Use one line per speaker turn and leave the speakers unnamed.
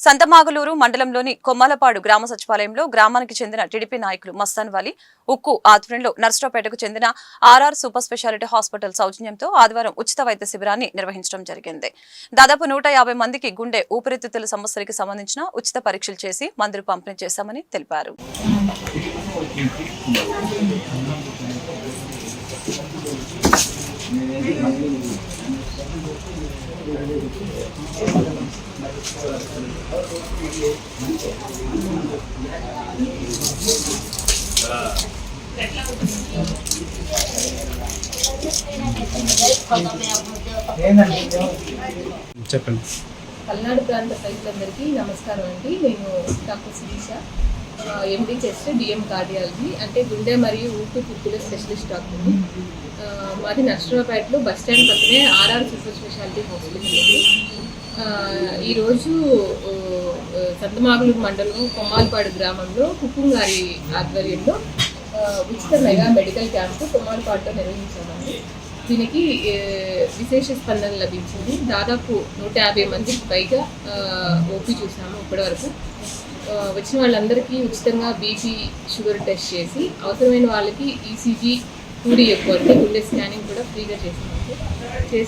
సంతమాగులూరు మండలంలోని కొమ్మలపాడు గ్రామ సచివాలయంలో గ్రామానికి చెందిన టీడీపీ నాయకులు మస్తాన్ వాలి ఉక్కు ఆధ్వర్యంలో నర్సరావుపేటకు చెందిన ఆర్ఆర్ సూపర్ స్పెషాలిటీ హాస్పిటల్ సౌజన్యంతో ఆదివారం ఉచిత వైద్య శిబిరాన్ని నిర్వహించడం జరిగింది. దాదాపు నూట యాభై మందికి గుండె ఊపిరితిత్తుల సమస్యలకు సంబంధించిన ఉచిత పరీక్షలు చేసి మందులు పంపిణీ చేశామని తెలిపారు.
చెప్పండి.
పల్నాడు ప్రాంత ప్రజలందరికీ నమస్కారం అండి. నేను డాక్టర్ శిరీష. ఎండి చేస్తే డిఎం కార్డియాలజీ అంటే గుండె మరియు ఊపిరితిత్తుల స్పెషలిస్ట్ డాక్టర్ మాది నర్సరావుపేటలో బస్ స్టాండ్ పక్కనే ఆర్ఆర్ సూపర్ స్పెషాలిటీ హాస్పిటల్ ఉంది. ఈరోజు సంతమాగులూరు మండలం కొమ్మాలపాడు గ్రామంలో కుక్కుంగారి ఆధ్వర్యంలో ఉచిత మెగా మెడికల్ క్యాంపు కొమ్మాలపాడులో నిర్వహించామండి. దీనికి విశేష స్పందన లభించింది. దాదాపు నూట యాభై మందికి పైగా ఓపీ చూసాము ఇప్పటివరకు. వచ్చిన వాళ్ళందరికీ ఉచితంగా బీపీ షుగర్ టెస్ట్ చేసి అవసరమైన వాళ్ళకి ఈసీజీ టూడీ ఎక్కువ అంటే గుండె స్కానింగ్ కూడా ఫ్రీగా చేసినాము చేసి